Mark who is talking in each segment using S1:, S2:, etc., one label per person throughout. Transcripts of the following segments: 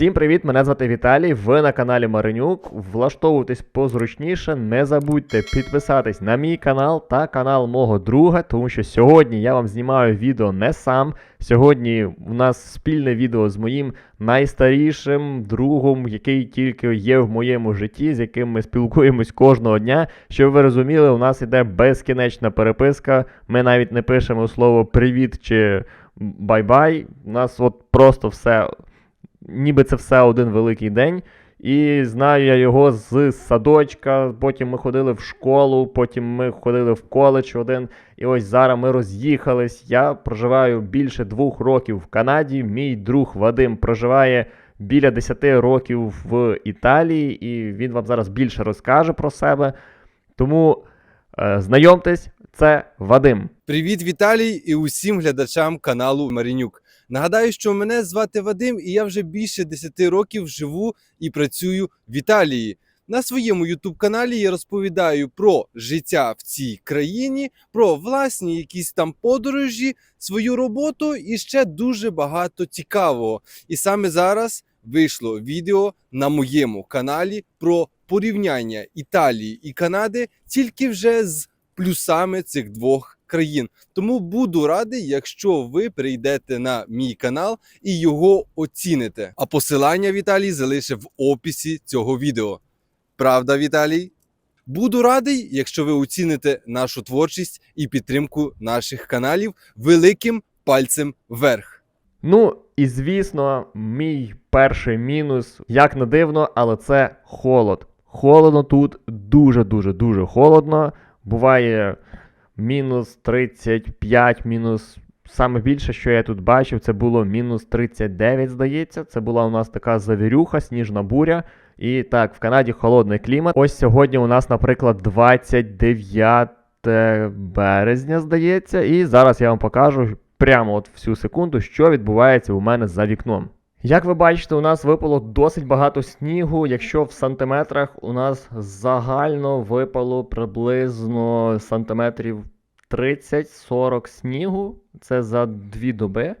S1: Всім привіт! Мене звати Віталій. Ви на каналі Маринюк. Влаштовуйтесь позручніше. Не забудьте підписатись на мій канал та канал мого друга, тому що сьогодні я вам знімаю відео не сам. Сьогодні у нас спільне відео з моїм найстарішим другом, який тільки є в моєму житті, з яким ми спілкуємось кожного дня. Щоб ви розуміли, у нас іде безкінечна переписка. Ми навіть не пишемо слово привіт чи бай-бай. У нас от просто все ніби це все один великий день. І знаю я його з садочка, потім ми ходили в школу, потім ми ходили в коледж один. І ось зараз ми роз'їхались. Я проживаю більше двох років в Канаді. Мій друг Вадим проживає біля 10 років в Італії, і він вам зараз більше розкаже про себе. Тому е, знайомтесь, це Вадим.
S2: Привіт, Віталій, і усім глядачам каналу Марінюк. Нагадаю, що мене звати Вадим, і я вже більше 10 років живу і працюю в Італії. На своєму youtube каналі я розповідаю про життя в цій країні, про власні якісь там подорожі, свою роботу і ще дуже багато цікавого. І саме зараз вийшло відео на моєму каналі про порівняння Італії і Канади тільки вже з плюсами цих двох країн. Тому буду радий, якщо ви прийдете на мій канал і його оціните. А посилання Віталій залишив в описі цього відео. Правда, Віталій? Буду радий, якщо ви оціните нашу творчість і підтримку наших каналів великим пальцем вверх.
S1: Ну, і звісно, мій перший мінус, як не дивно, але це холод. Холодно тут дуже-дуже дуже холодно. Буває мінус 35, мінус. Саме більше, що я тут бачив, це було мінус 39, здається. Це була у нас така завірюха, сніжна буря. І так, в Канаді холодний клімат. Ось сьогодні у нас, наприклад, 29 березня, здається. І зараз я вам покажу прямо от всю секунду, що відбувається у мене за вікном. Як ви бачите, у нас випало досить багато снігу. Якщо в сантиметрах у нас загально випало приблизно сантиметрів 30-40 снігу, це за дві доби.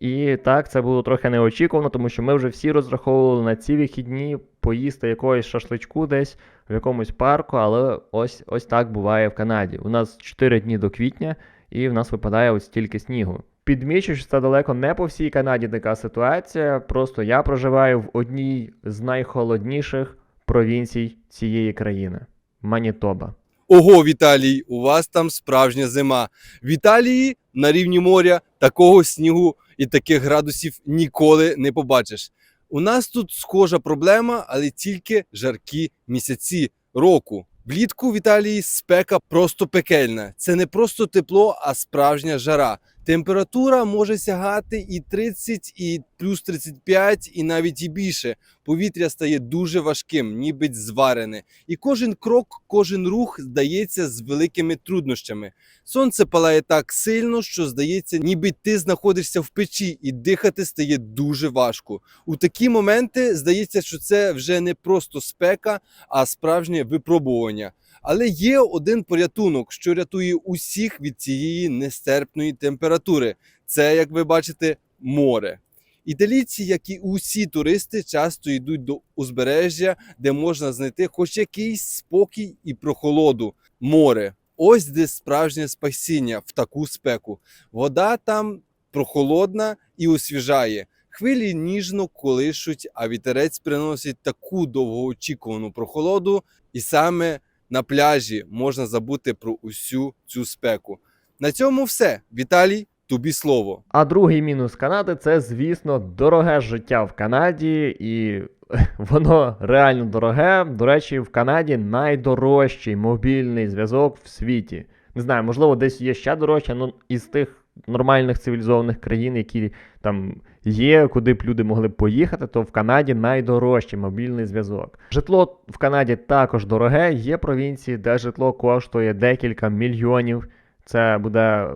S1: І так, це було трохи неочікувано, тому що ми вже всі розраховували на ці вихідні поїсти якогось шашличку десь в якомусь парку, але ось ось так буває в Канаді. У нас 4 дні до квітня, і в нас випадає ось стільки снігу. Підмічу, що це далеко не по всій Канаді така ситуація. Просто я проживаю в одній з найхолодніших провінцій цієї країни Манітоба.
S2: Ого, Віталій, у вас там справжня зима. В Італії на рівні моря такого снігу і таких градусів ніколи не побачиш. У нас тут схожа проблема, але тільки жаркі місяці року. Влітку в Італії спека просто пекельна. Це не просто тепло, а справжня жара. Температура може сягати і 30, і плюс 35, і навіть і більше. Повітря стає дуже важким, ніби зварене. І кожен крок, кожен рух здається з великими труднощами. Сонце палає так сильно, що здається, ніби ти знаходишся в печі, і дихати стає дуже важко. У такі моменти здається, що це вже не просто спека, а справжнє випробування. Але є один порятунок, що рятує усіх від цієї нестерпної температури. Це, як ви бачите, море. Італійці, як і усі туристи, часто йдуть до узбережжя, де можна знайти хоч якийсь спокій і прохолоду. Море. Ось де справжнє спасіння в таку спеку. Вода там прохолодна і освіжає. Хвилі ніжно колишуть, а вітерець приносить таку довгоочікувану прохолоду, і саме на пляжі можна забути про усю цю спеку. На цьому все. Віталій, тобі слово.
S1: А другий мінус Канади це, звісно, дороге життя в Канаді, і воно реально дороге. До речі, в Канаді найдорожчий мобільний зв'язок в світі. Не знаю, можливо, десь є ще дорожче, але із тих нормальних цивілізованих країн, які там є, куди б люди могли б поїхати, то в Канаді найдорожчий мобільний зв'язок. Житло в Канаді також дороге. Є провінції, де житло коштує декілька мільйонів. Це буде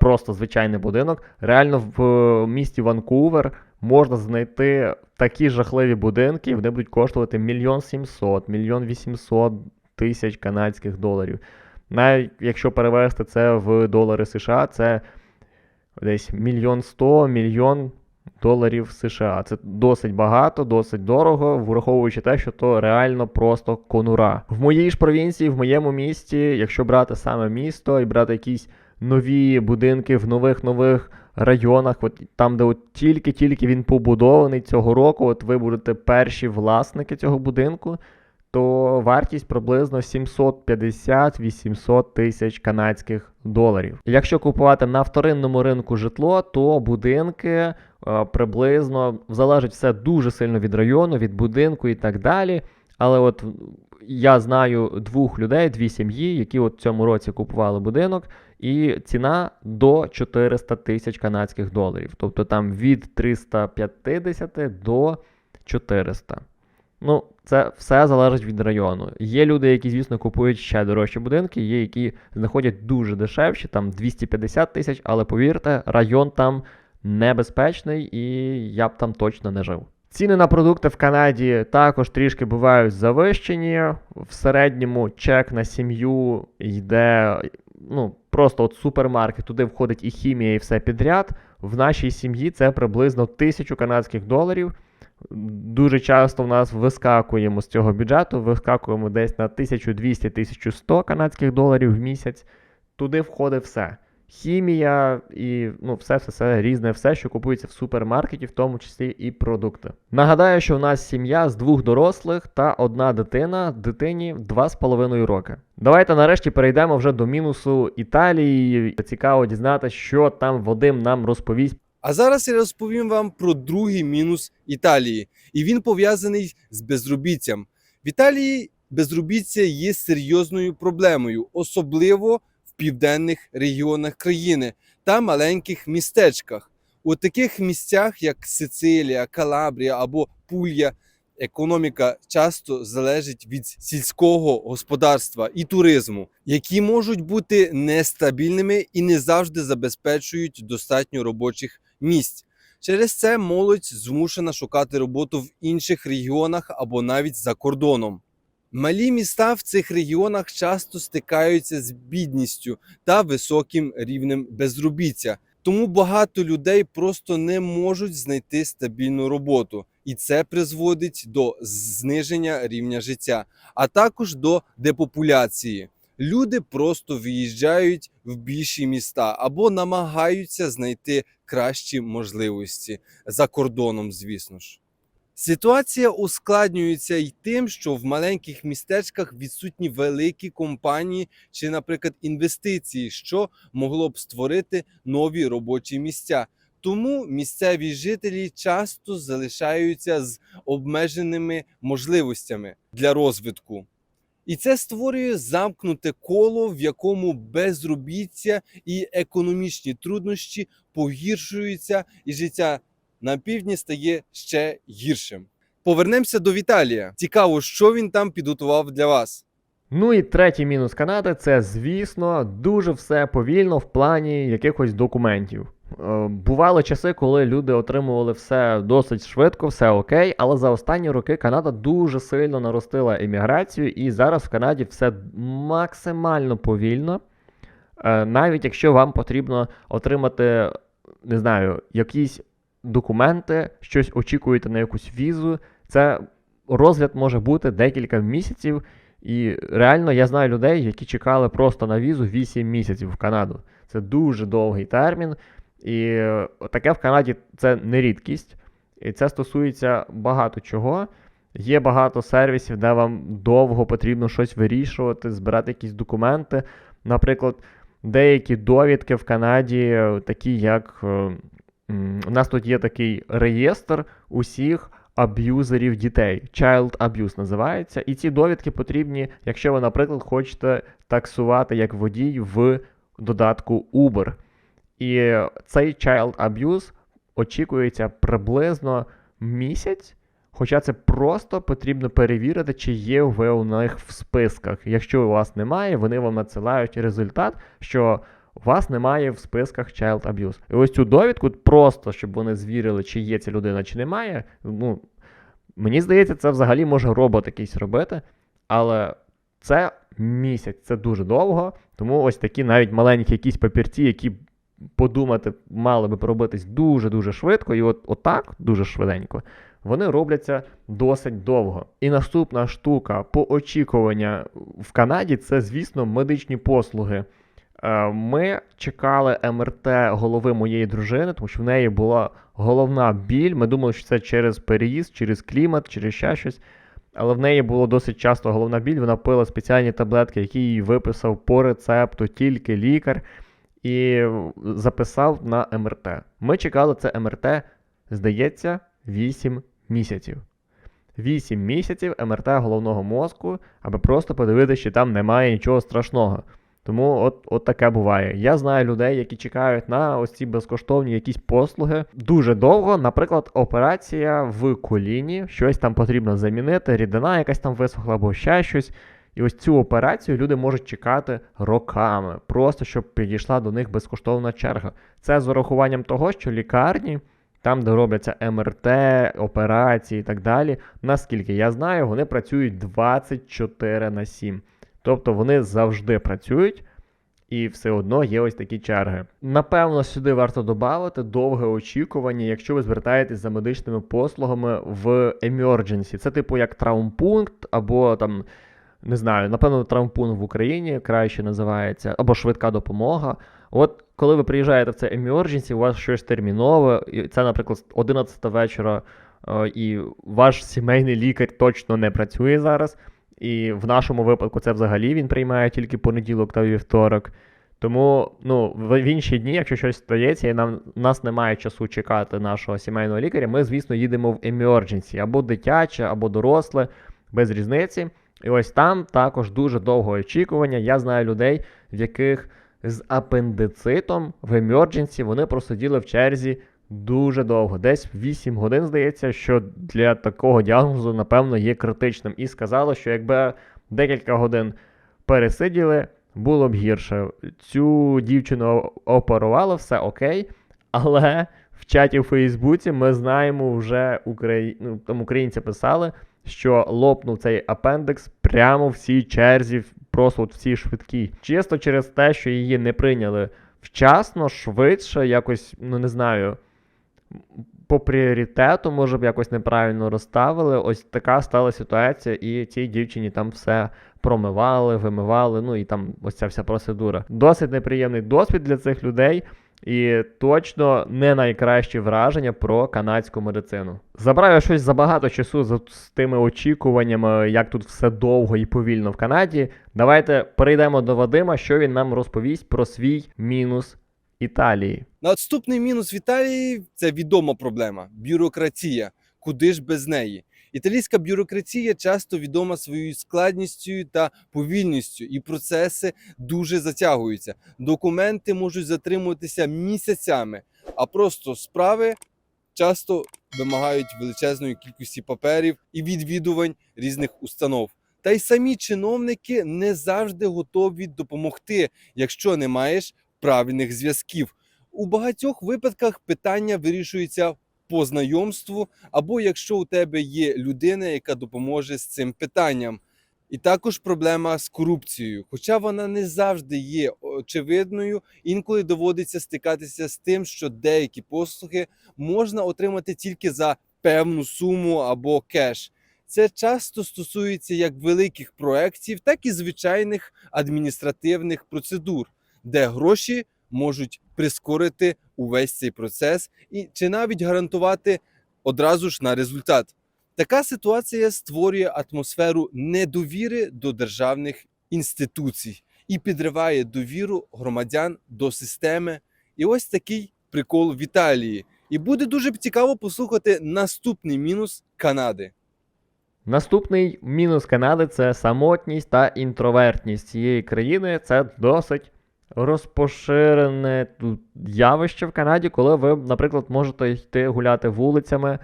S1: просто звичайний будинок. Реально в місті Ванкувер можна знайти такі жахливі будинки, вони будуть коштувати мільйон сімсот, мільйон вісімсот тисяч канадських доларів. Навіть якщо перевести це в долари США, це десь мільйон сто, мільйон доларів США. Це досить багато, досить дорого, враховуючи те, що то реально просто конура. В моїй ж провінції, в моєму місті, якщо брати саме місто і брати якісь нові будинки в нових нових районах, от там, де от тільки-тільки він побудований цього року, от ви будете перші власники цього будинку, то вартість приблизно 750-800 тисяч канадських доларів. Якщо купувати на вторинному ринку житло, то будинки е, приблизно залежить все дуже сильно від району, від будинку і так далі. Але от я знаю двох людей, дві сім'ї, які от цьому році купували будинок, і ціна до 400 тисяч канадських доларів. Тобто там від 350 до 400. Ну, це все залежить від району. Є люди, які, звісно, купують ще дорожчі будинки, є які знаходять дуже дешевші, там 250 тисяч, але повірте, район там небезпечний і я б там точно не жив. Ціни на продукти в Канаді також трішки бувають завищені. В середньому чек на сім'ю йде ну, просто от супермаркет, туди входить і хімія, і все підряд. В нашій сім'ї це приблизно тисячу канадських доларів. Дуже часто в нас вискакуємо з цього бюджету, вискакуємо десь на 1200-1100 канадських доларів в місяць. Туди входить все. Хімія і ну, все, все, все різне, все, що купується в супермаркеті, в тому числі і продукти. Нагадаю, що у нас сім'я з двох дорослих та одна дитина, дитині 2,5 роки. Давайте нарешті перейдемо вже до мінусу Італії. Цікаво дізнатися, що там Вадим нам розповість.
S2: А зараз я розповім вам про другий мінус Італії, і він пов'язаний з безробіттям. В Італії безробіття є серйозною проблемою, особливо в південних регіонах країни та маленьких містечках. У таких місцях, як Сицилія, Калабрія або Пулья, економіка часто залежить від сільського господарства і туризму, які можуть бути нестабільними і не завжди забезпечують достатньо робочих місць. Через це молодь змушена шукати роботу в інших регіонах або навіть за кордоном. Малі міста в цих регіонах часто стикаються з бідністю та високим рівнем безробіття. Тому багато людей просто не можуть знайти стабільну роботу, і це призводить до зниження рівня життя, а також до депопуляції. Люди просто виїжджають в більші міста або намагаються знайти кращі можливості за кордоном, звісно ж. Ситуація ускладнюється й тим, що в маленьких містечках відсутні великі компанії чи, наприклад, інвестиції, що могло б створити нові робочі місця. Тому місцеві жителі часто залишаються з обмеженими можливостями для розвитку. І це створює замкнуте коло, в якому безробіття і економічні труднощі погіршуються, і життя на півдні стає ще гіршим. Повернемося до Віталія. Цікаво, що він там підготував для вас.
S1: Ну і третій мінус Канади це, звісно, дуже все повільно в плані якихось документів. Е, Бували часи, коли люди отримували все досить швидко, все окей, але за останні роки Канада дуже сильно наростила імміграцію, і зараз в Канаді все максимально повільно. Е, Навіть якщо вам потрібно отримати, не знаю, якісь документи, щось очікуєте на якусь візу, це розгляд може бути декілька місяців. І реально я знаю людей, які чекали просто на візу 8 місяців в Канаду. Це дуже довгий термін. І е, таке в Канаді це не рідкість. І це стосується багато чого. Є багато сервісів, де вам довго потрібно щось вирішувати, збирати якісь документи. Наприклад, деякі довідки в Канаді, такі як е, у нас тут є такий реєстр усіх аб'юзерів дітей. Child Abuse називається. І ці довідки потрібні, якщо ви, наприклад, хочете таксувати як водій в додатку Uber. І цей Child Abuse очікується приблизно місяць. Хоча це просто потрібно перевірити, чи є ви у них в списках. Якщо у вас немає, вони вам надсилають результат, що вас немає в списках Child Abuse. І ось цю довідку просто, щоб вони звірили, чи є ця людина, чи немає. Ну, мені здається, це взагалі може робот якийсь робити, але це місяць, це дуже довго. Тому ось такі навіть маленькі якісь папірці, які подумати, мали би поробитись дуже-дуже швидко, і от отак, дуже швиденько, вони робляться досить довго. І наступна штука по очікування в Канаді це, звісно, медичні послуги. Е, Ми чекали МРТ голови моєї дружини, тому що в неї була головна біль. Ми думали, що це через переїзд, через клімат, через ще щось. Але в неї було досить часто головна біль. Вона пила спеціальні таблетки, які їй виписав по рецепту тільки лікар, і записав на МРТ. Ми чекали це МРТ, здається, 8 місяців. 8 місяців МРТ головного мозку, аби просто подивитися, чи там немає нічого страшного. Тому от, от таке буває. Я знаю людей, які чекають на ось ці безкоштовні якісь послуги дуже довго. Наприклад, операція в коліні, щось там потрібно замінити, рідина якась там висохла або ще щось. І ось цю операцію люди можуть чекати роками, просто щоб підійшла до них безкоштовна черга. Це з урахуванням того, що лікарні, там, де робляться МРТ, операції і так далі, наскільки я знаю, вони працюють 24 на 7. Тобто вони завжди працюють, і все одно є ось такі черги. Напевно, сюди варто додати довге очікування, якщо ви звертаєтесь за медичними послугами в emergency. Це типу як травмпункт, або там, не знаю, напевно, травмпункт в Україні краще називається, або швидка допомога. От коли ви приїжджаєте в це emergency, у вас щось термінове, і це, наприклад, 11 вечора, е, і ваш сімейний лікар точно не працює зараз. І в нашому випадку це взагалі він приймає тільки понеділок та вівторок. Тому ну, в інші дні, якщо щось стається, і нам нас немає часу чекати нашого сімейного лікаря, ми, звісно, їдемо в emergency, або дитяче, або доросле, без різниці. І ось там також дуже довго очікування. Я знаю людей, в яких з апендицитом в emergency вони просиділи в черзі дуже довго, десь 8 годин, здається, що для такого діагнозу, напевно, є критичним. І сказали, що якби декілька годин пересиділи, було б гірше. Цю дівчину оперували, все окей, але в чаті в Фейсбуці ми знаємо вже Украї... ну, там українці писали, що лопнув цей апендикс прямо в цій черзі, просто от в цій швидкій. Чисто через те, що її не прийняли вчасно, швидше, якось, ну не знаю, по пріоритету, може б якось неправильно розставили. Ось така стала ситуація, і цій дівчині там все промивали, вимивали, ну і там ось ця вся процедура. Досить неприємний досвід для цих людей. І точно не найкращі враження про канадську медицину. Забрав я щось забагато часу за з тими очікуваннями, як тут все довго і повільно в Канаді. Давайте перейдемо до Вадима, що він нам розповість про свій мінус Італії.
S2: Наступний мінус в Італії це відома проблема бюрократія. Куди ж без неї? Італійська бюрократія часто відома своєю складністю та повільністю, і процеси дуже затягуються. Документи можуть затримуватися місяцями, а просто справи часто вимагають величезної кількості паперів і відвідувань різних установ. Та й самі чиновники не завжди готові допомогти, якщо не маєш правильних зв'язків. У багатьох випадках питання вирішується по знайомству, або якщо у тебе є людина, яка допоможе з цим питанням. І також проблема з корупцією, хоча вона не завжди є очевидною, інколи доводиться стикатися з тим, що деякі послуги можна отримати тільки за певну суму або кеш. Це часто стосується як великих проєктів, так і звичайних адміністративних процедур, де гроші можуть прискорити увесь цей процес і чи навіть гарантувати одразу ж на результат. Така ситуація створює атмосферу недовіри до державних інституцій і підриває довіру громадян до системи. І ось такий прикол в Італії. І буде дуже цікаво послухати наступний мінус Канади.
S1: Наступний мінус Канади це самотність та інтровертність цієї країни. Це досить розпоширене явище в Канаді, коли ви, наприклад, можете йти гуляти вулицями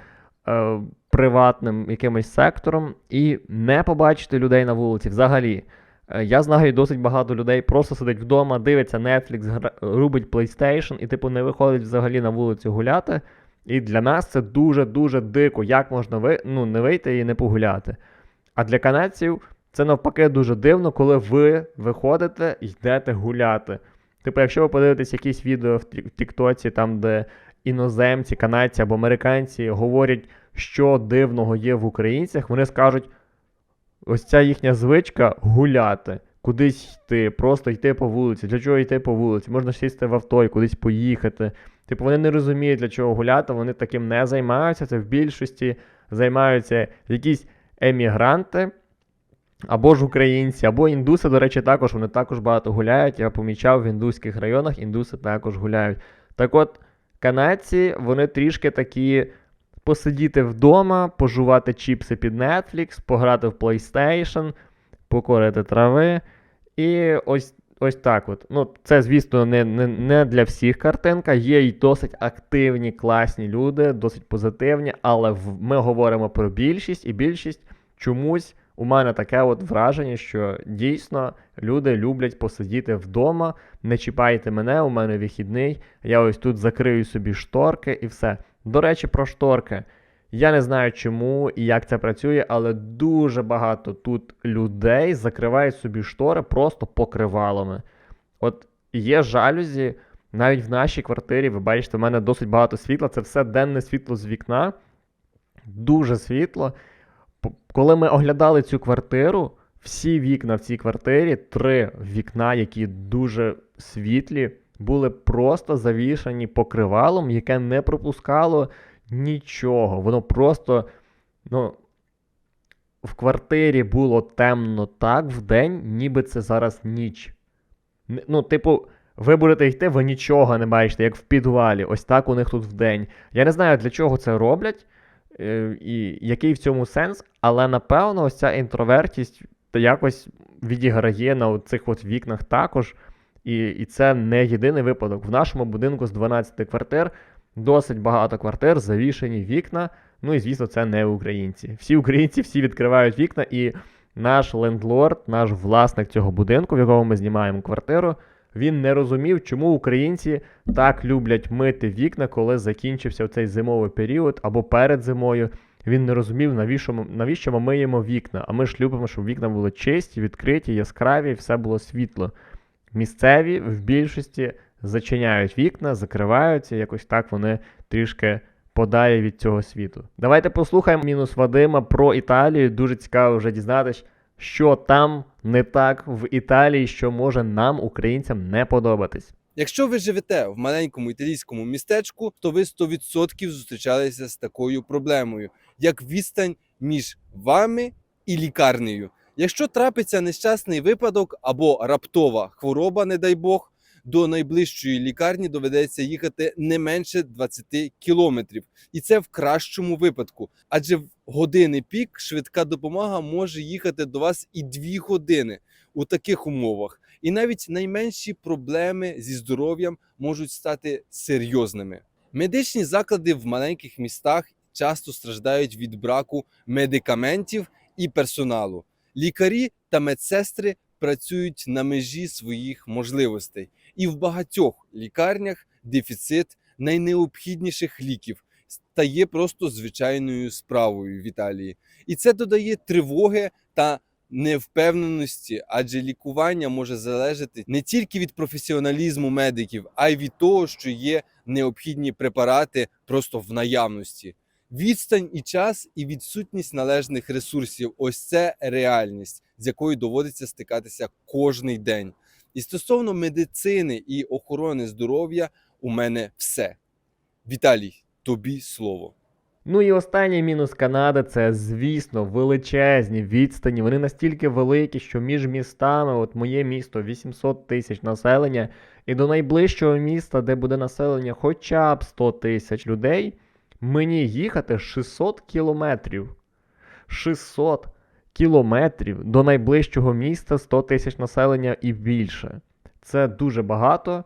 S1: е, приватним якимось сектором і не побачити людей на вулиці взагалі. Е, Я знаю досить багато людей просто сидить вдома, дивиться Netflix, рубить PlayStation і, типу, не виходить взагалі на вулицю гуляти. І для нас це дуже-дуже дико, як можна ви, ну, не вийти і не погуляти. А для канадців це навпаки дуже дивно, коли ви виходите і йдете гуляти. Типу, якщо ви подивитесь якісь відео в Тік- в Тіктоці, там, де іноземці, канадці або американці говорять, що дивного є в українцях, вони скажуть, ось ця їхня звичка гуляти, кудись йти, просто йти по вулиці. Для чого йти по вулиці? Можна сісти в авто і кудись поїхати. Типу, вони не розуміють, для чого гуляти, вони таким не займаються. Це в більшості займаються якісь емігранти. Або ж українці, або індуси, до речі, також вони також багато гуляють. Я помічав в індуських районах, індуси також гуляють. Так от, канадці, вони трішки такі посидіти вдома, пожувати чіпси під Netflix, пограти в PlayStation, покорити трави. І ось, ось так от. Ну, це, звісно, не, не, не для всіх картинка. Є й досить активні, класні люди, досить позитивні, але в, ми говоримо про більшість, і більшість чомусь у мене таке от враження, що дійсно люди люблять посидіти вдома, не чіпайте мене, у мене вихідний, я ось тут закрию собі шторки і все. До речі, про шторки. Я не знаю чому і як це працює, але дуже багато тут людей закривають собі штори просто покривалами. От є жалюзі, навіть в нашій квартирі, ви бачите, в мене досить багато світла, це все денне світло з вікна. Дуже світло. Коли ми оглядали цю квартиру, всі вікна в цій квартирі, три вікна, які дуже світлі, були просто завішані покривалом, яке не пропускало нічого. Воно просто, ну, в квартирі було темно так вдень, ніби це зараз ніч. Ну, типу, ви будете йти, ви нічого не бачите, як в підвалі. Ось так у них тут вдень. Я не знаю, для чого це роблять і який в цьому сенс, але напевно, ось ця інтровертість якось відіграє на цих от вікнах також. І, і це не єдиний випадок. В нашому будинку з 12 квартир досить багато квартир, завішені вікна. Ну і звісно, це не українці. Всі українці всі відкривають вікна, і наш лендлорд, наш власник цього будинку, в якому ми знімаємо квартиру, він не розумів, чому українці так люблять мити вікна, коли закінчився цей зимовий період або перед зимою. Він не розумів, навіщо ми, навіщо ми миємо вікна. А ми ж любимо, щоб вікна були чисті, відкриті, яскраві, і все було світло. Місцеві в більшості зачиняють вікна, закриваються, якось так вони трішки подалі від цього світу. Давайте послухаємо мінус Вадима про Італію. Дуже цікаво вже дізнатися, що там не так в Італії, що може нам, українцям, не подобатись.
S2: Якщо ви живете в маленькому італійському містечку, то ви 100% зустрічалися з такою проблемою, як відстань між вами і лікарнею. Якщо трапиться нещасний випадок або раптова хвороба, не дай Бог, до найближчої лікарні доведеться їхати не менше 20 кілометрів, і це в кращому випадку. Адже в години пік швидка допомога може їхати до вас і 2 години у таких умовах. І навіть найменші проблеми зі здоров'ям можуть стати серйозними. Медичні заклади в маленьких містах часто страждають від браку медикаментів і персоналу. Лікарі та медсестри працюють на межі своїх можливостей, і в багатьох лікарнях дефіцит найнеобхідніших ліків стає просто звичайною справою в Італії. І це додає тривоги та невпевненості, адже лікування може залежати не тільки від професіоналізму медиків, а й від того, що є необхідні препарати просто в наявності. Відстань і час, і відсутність належних ресурсів ось це реальність, з якою доводиться стикатися кожний день. І стосовно медицини і охорони здоров'я, у мене все. Віталій, тобі слово.
S1: Ну і останній мінус Канади це, звісно, величезні відстані. Вони настільки великі, що між містами, от моє місто 800 тисяч населення, і до найближчого міста, де буде населення хоча б 100 тисяч людей, мені їхати 600 кілометрів. 600 кілометрів до найближчого міста 100 тисяч населення і більше. Це дуже багато.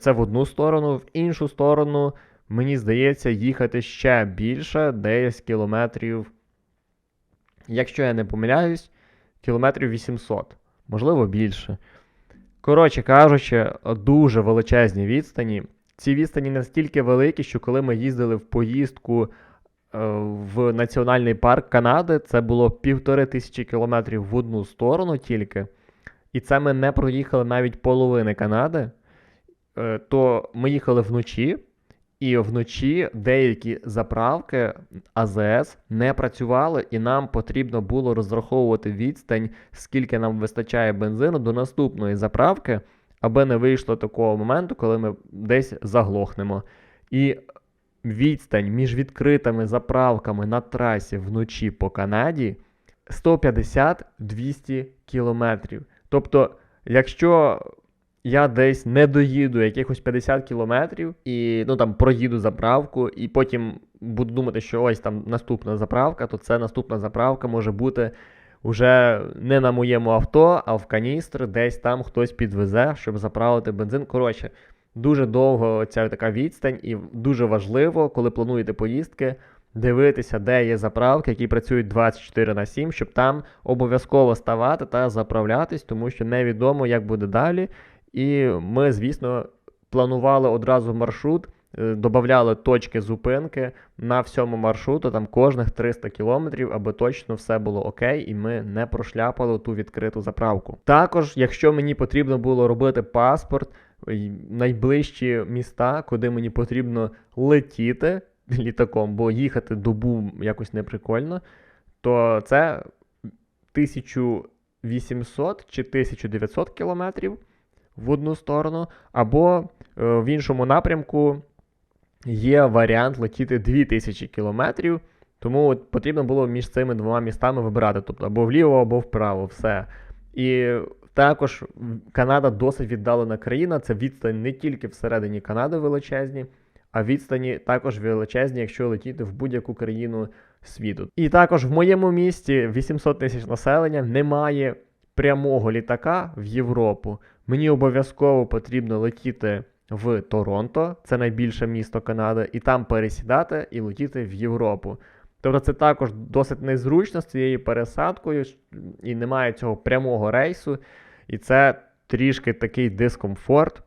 S1: Це в одну сторону, в іншу сторону мені здається, їхати ще більше, десь кілометрів. Якщо я не помиляюсь, кілометрів 800, можливо, більше. Коротше кажучи, дуже величезні відстані. Ці відстані настільки великі, що коли ми їздили в поїздку в Національний парк Канади, це було півтори тисячі кілометрів в одну сторону тільки. І це ми не проїхали навіть половини Канади. е, то ми їхали вночі, і вночі деякі заправки АЗС не працювали, і нам потрібно було розраховувати відстань, скільки нам вистачає бензину до наступної заправки, аби не вийшло такого моменту, коли ми десь заглохнемо. І відстань між відкритими заправками на трасі вночі по Канаді 150-200 кілометрів. Тобто, якщо я десь не доїду якихось 50 кілометрів і ну там проїду заправку, і потім буду думати, що ось там наступна заправка, то це наступна заправка може бути уже не на моєму авто, а в каністр, десь там хтось підвезе, щоб заправити бензин. Коротше, дуже довго ця така відстань, і дуже важливо, коли плануєте поїздки, дивитися, де є заправки, які працюють 24 на 7, щоб там обов'язково ставати та заправлятись, тому що невідомо, як буде далі. І ми, звісно, планували одразу маршрут, е, додавали точки зупинки на всьому маршруту, там кожних 300 кілометрів, аби точно все було окей, і ми не прошляпали ту відкриту заправку. Також, якщо мені потрібно було робити паспорт, найближчі міста, куди мені потрібно летіти літаком, бо їхати добу якось неприкольно, то це 1800 чи 1900 кілометрів в одну сторону, або е, в іншому напрямку є варіант летіти 2000 кілометрів. Тому от потрібно було між цими двома містами вибирати, тобто або вліво, або вправо, все. І також Канада досить віддалена країна. Це відстань не тільки всередині Канади величезні, а відстані також величезні, якщо летіти в будь-яку країну світу. І також в моєму місті 800 тисяч населення немає прямого літака в Європу. Мені обов'язково потрібно летіти в Торонто, це найбільше місто Канади, і там пересідати і летіти в Європу. Тобто це також досить незручно з цією пересадкою, і немає цього прямого рейсу, і це трішки такий дискомфорт.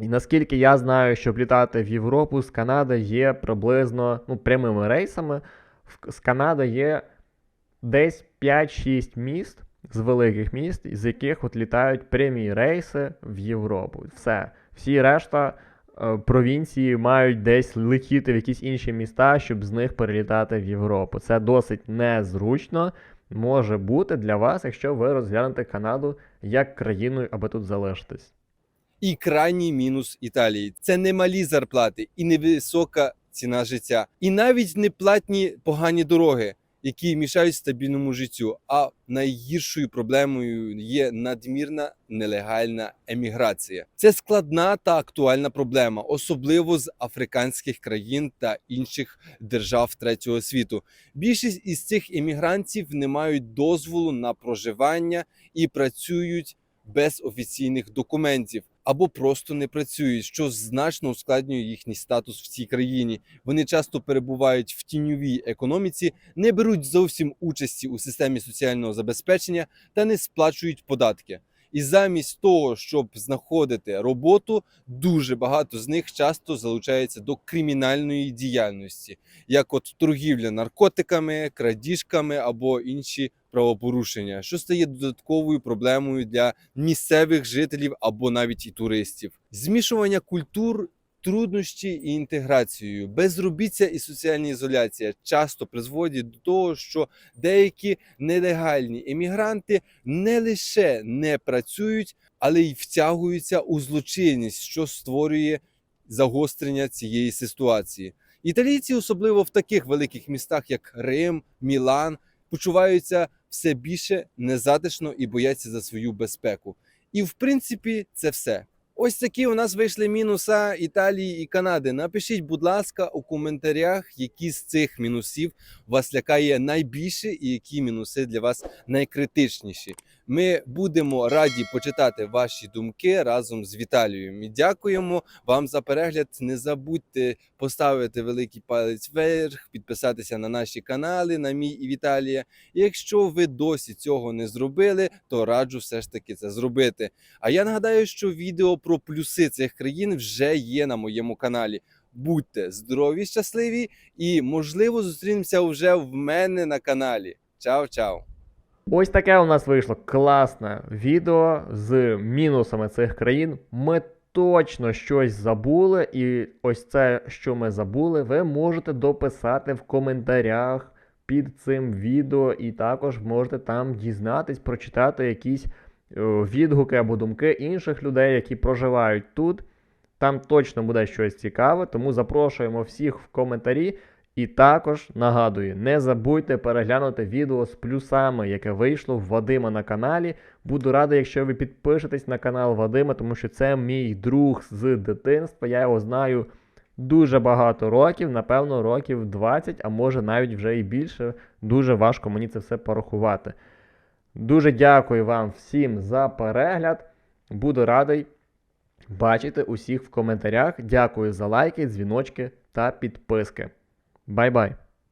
S1: І наскільки я знаю, щоб літати в Європу з Канади є приблизно ну, прямими рейсами. З Канади є десь 5-6 міст з великих міст, з яких от літають прямі рейси в Європу. Все. Всі решта провінції мають десь летіти в якісь інші міста, щоб з них перелітати в Європу. Це досить незручно може бути для вас, якщо ви розглянете Канаду як країною, аби тут залишитись.
S2: І крайній мінус Італії це немалі зарплати і невисока ціна життя, і навіть не платні погані дороги, які мішають стабільному життю. А найгіршою проблемою є надмірна нелегальна еміграція. Це складна та актуальна проблема, особливо з африканських країн та інших держав третього світу. Більшість із цих емігрантів не мають дозволу на проживання і працюють без офіційних документів або просто не працюють, що значно ускладнює їхній статус в цій країні. Вони часто перебувають в тіньовій економіці, не беруть зовсім участі у системі соціального забезпечення та не сплачують податки. І замість того, щоб знаходити роботу, дуже багато з них часто залучаються до кримінальної діяльності, як от торгівля наркотиками, крадіжками або інші правопорушення, що стає додатковою проблемою для місцевих жителів або навіть і туристів. Змішування культур. Труднощі і інтеграцією, безробіття і соціальна ізоляція часто призводять до того, що деякі нелегальні емігранти не лише не працюють, але й втягуються у злочинність, що створює загострення цієї ситуації. Італійці, особливо в таких великих містах, як Рим, Мілан, почуваються все більше незатишно і бояться за свою безпеку. І в принципі, це все. Ось такі у нас вийшли мінуса Італії і Канади. Напишіть, будь ласка, у коментарях, які з цих мінусів вас лякає найбільше, і які мінуси для вас найкритичніші. Ми будемо раді почитати ваші думки разом з Віталією. І дякуємо вам за перегляд. Не забудьте поставити великий палець вверх, підписатися на наші канали, на мій і Віталія. Якщо ви досі цього не зробили, то раджу все ж таки це зробити. А я нагадаю, що відео про плюси цих країн вже є на моєму каналі. Будьте здорові, щасливі і, можливо, зустрінемося вже в мене на каналі. Чао-чао!
S1: Ось таке у нас вийшло класне відео з мінусами цих країн. Ми точно щось забули, і ось це, що ми забули, ви можете дописати в коментарях під цим відео, і також можете там дізнатись, прочитати якісь е, відгуки або думки інших людей, які проживають тут. Там точно буде щось цікаве, тому запрошуємо всіх в коментарі. І також нагадую, не забудьте переглянути відео з плюсами, яке вийшло в Вадима на каналі. Буду радий, якщо ви підпишетесь на канал Вадима, тому що це мій друг з дитинства. Я його знаю дуже багато років, напевно, років 20, а може навіть вже і більше. Дуже важко мені це все порахувати. Дуже дякую вам всім за перегляд. Буду радий бачити усіх в коментарях. Дякую за лайки, дзвіночки та підписки. Бай-бай!